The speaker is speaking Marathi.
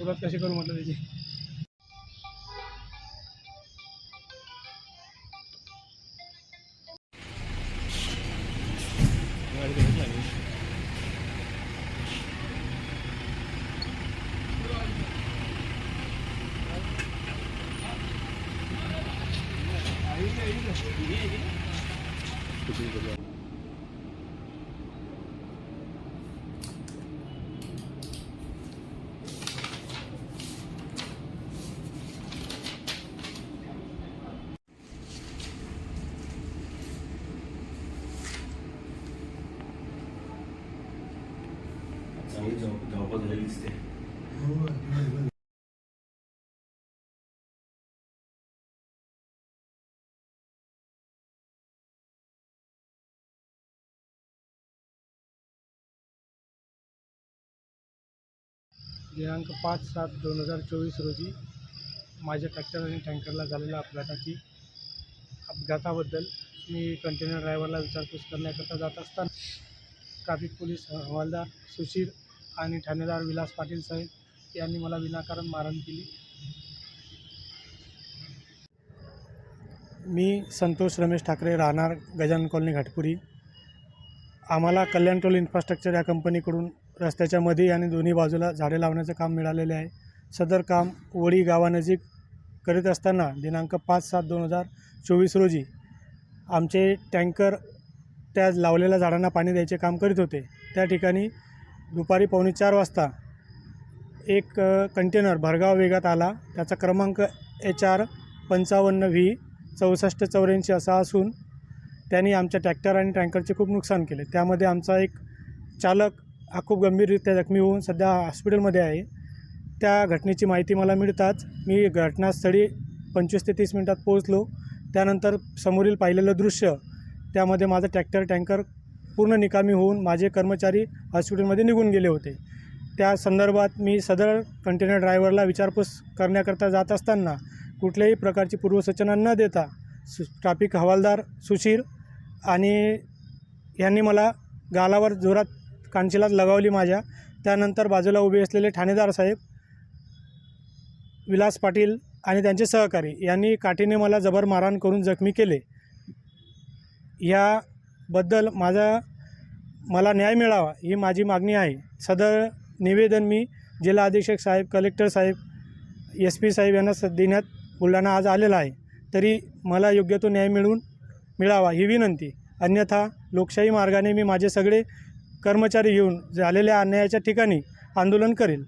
सुरुवात कशी करू म्हटलं त्याची चांगली धावपळ झालेली दिसते दिनांक पाच सात दोन हजार चोवीस रोजी माझ्या ट्रॅक्टर आणि टँकरला झालेल्या अपघाताची अपघाताबद्दल मी कंटेनर ड्रायव्हरला विचारपूस करण्याकरता जात असताना ट्रॅफिक पोलीस हवालदार सुशीर आणि ठाणेदार विलास पाटील साहेब यांनी मला विनाकारण मारहाण केली. मी संतोष रमेश ठाकरे राहणार गजानन कॉलनी घाटपुरी. आम्हाला कल्याण टोल इन्फ्रास्ट्रक्चर या कंपनीकडून रस्त्याच्या मध्ये आणि दोन्ही बाजूला झाडे लावण्याचं काम मिळालेले आहे. सदर काम वडी गावानजीक करीत असताना दिनांक पाच सात दोन हजार चोवीस रोजी आमचे टँकर त्या लावलेल्या झाडांना पाणी द्यायचे काम करीत होते. त्या ठिकाणी दुपारी पावणे चार वाजता एक कंटेनर भरगाव वेगात आला. त्याचा क्रमांक एच आर पंचावन्न व्ही चौसष्ट चौऱ्याऐंशी असा असून त्यांनी आमच्या ट्रॅक्टर आणि टँकरचे खूप नुकसान केले. त्यामध्ये आमचा एक चालक हा खूप गंभीररित्या जखमी होऊन सध्या हॉस्पिटलमध्ये आहे. त्या घटनेची माहिती मला मिळताच मी घटनास्थळी पंचवीस ते तीस मिनटात पोहोचलो. त्यानंतर समोरील पाहिलेलं दृश्य त्यामध्ये माझं ट्रॅक्टर टँकर पूर्ण निकामी होऊन माझे कर्मचारी हॉस्पिटलमध्ये निघून गेले होते. त्या संदर्भात मी सदर कंटेनर ड्रायव्हरला विचारपूस करण्याकरता जात असताना कुठल्याही प्रकारची पूर्वसूचना न देता सु ट्राफिक हवालदार सुशीर आणि यांनी मला गालावर जोरात कानशिलात लगावली माझ्या. त्यानंतर बाजूला उभे असलेले ठाणेदार साहेब विलास पाटील आणि त्यांचे सहकारी यांनी काठीने मला जबर मारहाण करून जखमी केले. या बद्दल माझा मला न्याय मिळावा ही माझी मागणी आहे. सदर निवेदन मी जिल्हा अधीक्षक साहेब कलेक्टर साहेब एस पी साहेब यांना देण्यात बुलढाणा आज आलेला आहे. तरी मला योग्य तो न्याय मिळून मिळावा ही विनंती. अन्यथा लोकशाही मार्गाने मी माझे सगळे कर्मचारी घेऊन झालेल्या अन्यायाच्या ठिकाणी आंदोलन करेल.